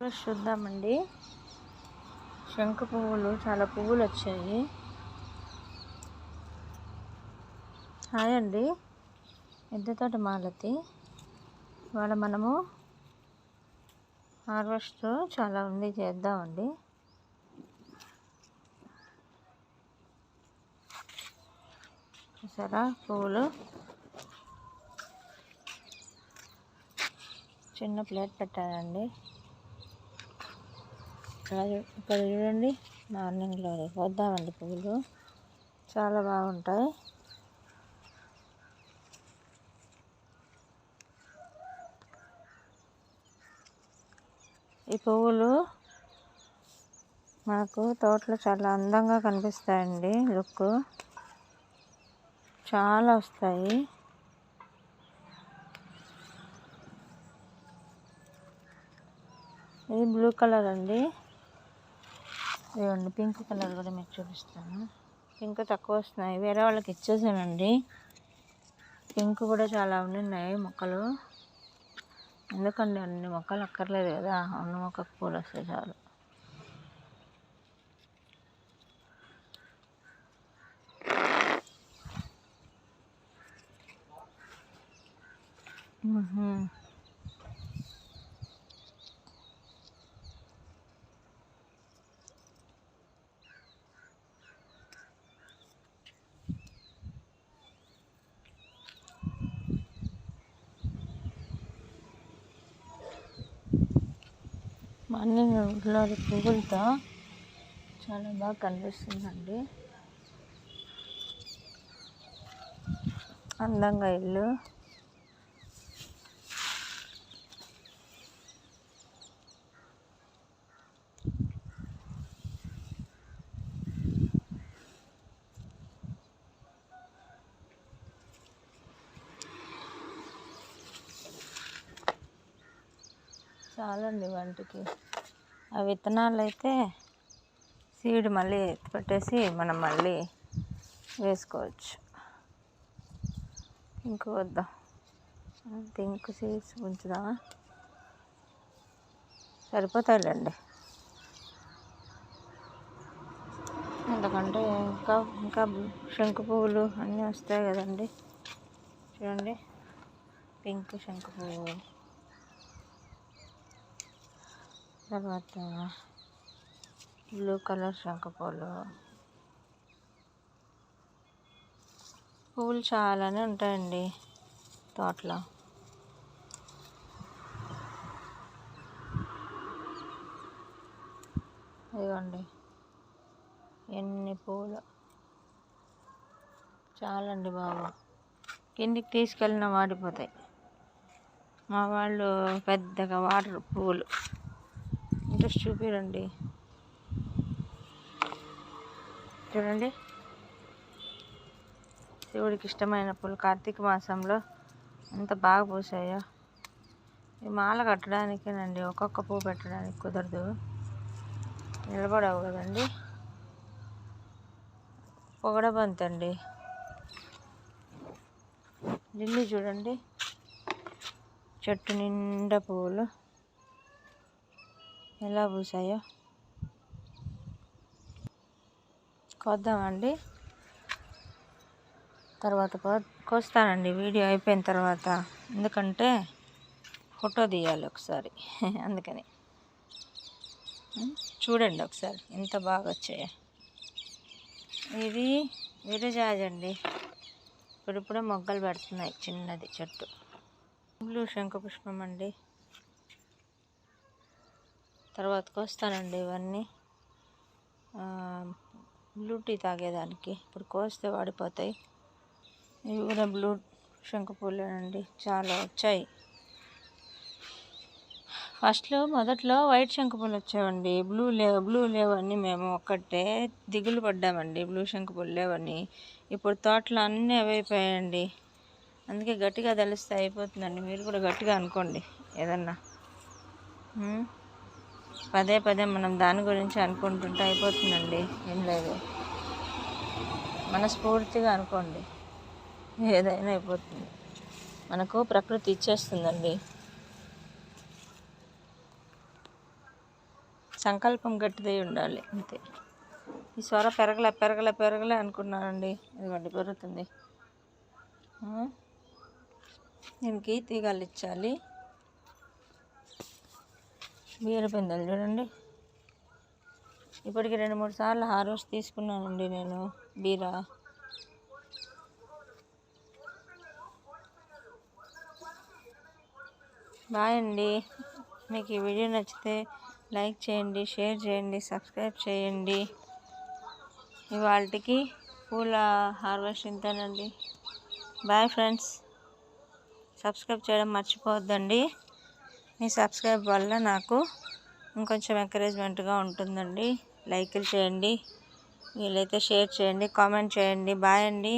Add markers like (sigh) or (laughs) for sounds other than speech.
చూద్దామండి. శంఖ పువ్వులు చాలా పువ్వులు వచ్చాయి హాయ్ అండి. ఎద్దతోటి మాలతి. ఇవాళ మనము హార్వెస్ట్ చాలా ఉంది చేద్దామండి. చూసారా? పువ్వులు. చిన్న ప్లేట్ పెట్టానండి ఇక్కడ ఇక్కడ చూడండి మార్నింగ్లో వద్దామండి పువ్వులు చాలా బాగుంటాయి. ఈ పువ్వులు మనకు తోటలో చాలా అందంగా కనిపిస్తాయండి. లుక్ చాలా వస్తాయి. ఇది బ్లూ కలర్ అండి. ఇవ్వండి పింక్ కలర్ కూడా మీకు చూపిస్తాను. పింక్ తక్కువ వస్తున్నాయి. వేరే వాళ్ళకి ఇచ్చేసానండి. పింక్ కూడా చాలా ఉన్నాయి మొక్కలు. ఎందుకండి అన్ని మొక్కలు అక్కర్లేదు కదా? ఉన్న మొక్కకు పూలు వస్తాయి చాలు. మ్మ్హ. మార్నింగ్ ఇంట్లో పువ్వులతో చాలా బాగా కనిపిస్తుందండి. అందంగా ఇల్లు. చాలండి వంటికి. ఆ విత్తనాలు అయితే సీడ్ మళ్ళీ ఎత్తి పెట్టేసి మనం మళ్ళీ వేసుకోవచ్చు. ఇంకో వద్దాం? పింక్ సీడ్స్ ఉంచుదామా? సరిపోతాయిలేండి. ఎందుకంటే ఇంకా ఇంకా శంకు పువ్వులు అన్నీ వస్తాయి కదండి. చూడండి. పింక్ శంకు పువ్వు. తర్వాత బ్లూ కలర్ శంఖపూలు. పువ్వులు చాలానే ఉంటాయండి తోటలో. ఇదిగోండి ఎన్ని పూలు. చాలండి బాబు. కిందికి తీసుకెళ్ళిన వాడిపోతాయి. మా వాళ్ళు పెద్దగా వాటర్ పూలు. ఇంట్రెస్ట్ చూపిరండి. చూడండి. శివుడికి ఇష్టమైన పూలు కార్తీక మాసంలో ఎంత బాగా పూసాయో. ఈ మాల కట్టడానికేనండి ఒక్కొక్క పువ్వు పెట్టడానికి కుదరదు. నిలబడవు కదండి. పొగడబంతండి. లిల్లీ చూడండి. చెట్టు నిండా పువ్వులు. ఎలా పూసాయో. కోద్దామండి. తర్వాత కో కోస్తానండి వీడియో అయిపోయిన తర్వాత. ఎందుకంటే ఫోటో తీయాలి ఒకసారి. (laughs) అందుకని. చూడండి ఒకసారి ఎంత బాగా వచ్చాయో ఇది విరజాజి అండి. ఇప్పుడిప్పుడే మొగ్గలు పెడుతున్నాయి చిన్నది చెట్టు. బ్లూ శంఖపుష్పం అండి. తర్వాత వస్తానండి ఇవన్నీ బ్లూ టీ తాగేదానికి. ఇప్పుడు కోస్తే వాడిపోతాయి. ఇవి కూడా బ్లూ శంఖపూలేనండి చాలా వచ్చాయి. ఫస్ట్లో మొదట్లో వైట్ శంఖపూలు వచ్చావండి. బ్లూ లేవు బ్లూ లేవని మేము ఒక్కటే దిగులు పడ్డామండి. బ్లూ శంఖపూలు లేవని. ఇప్పుడు తోటలు అన్నీ అవైపోయాయండి అందుకే గట్టిగా తెలిస్తే అయిపోతుందండి. మీరు కూడా గట్టిగా అనుకోండి ఏదన్నా. పదే పదే మనం దాని గురించి అనుకుంటుంటే అయిపోతుందండి. ఏం లేదు. మనస్ఫూర్తిగా అనుకోండి. ఏదైనా అయిపోతుంది. మనకు ప్రకృతి ఇచ్చేస్తుందండి. సంకల్పం గట్టిదై ఉండాలి అంతే. ఈ స్వర పెరగల పెరగలే పెరగలే అనుకున్నానండి. ఇదిగోండి పెరుగుతుంది. దీనికి తీగలు ఇచ్చాలి బీరపిందలు చూడండి. ఇప్పటికి రెండు మూడు సార్లు హార్వెస్ట్ తీసుకున్నానండి నేను బీరా. బాయ్ అండి. మీకు ఈ వీడియో నచ్చితే లైక్ చేయండి షేర్ చేయండి సబ్స్క్రైబ్ చేయండి. ఇవాళకి పూల హార్వెస్ట్ ఇంతేనండి. Bye friends. సబ్స్క్రైబ్ చేయడం మర్చిపోవద్దండి. మీ సబ్స్క్రైబ్ వల్ల నాకు ఇంకొంచెం ఎంకరేజ్మెంట్గా ఉంటుందండి. లైక్లు చేయండి. వీలైతే షేర్ చేయండి కామెంట్ చేయండి. బాయ్ అండి.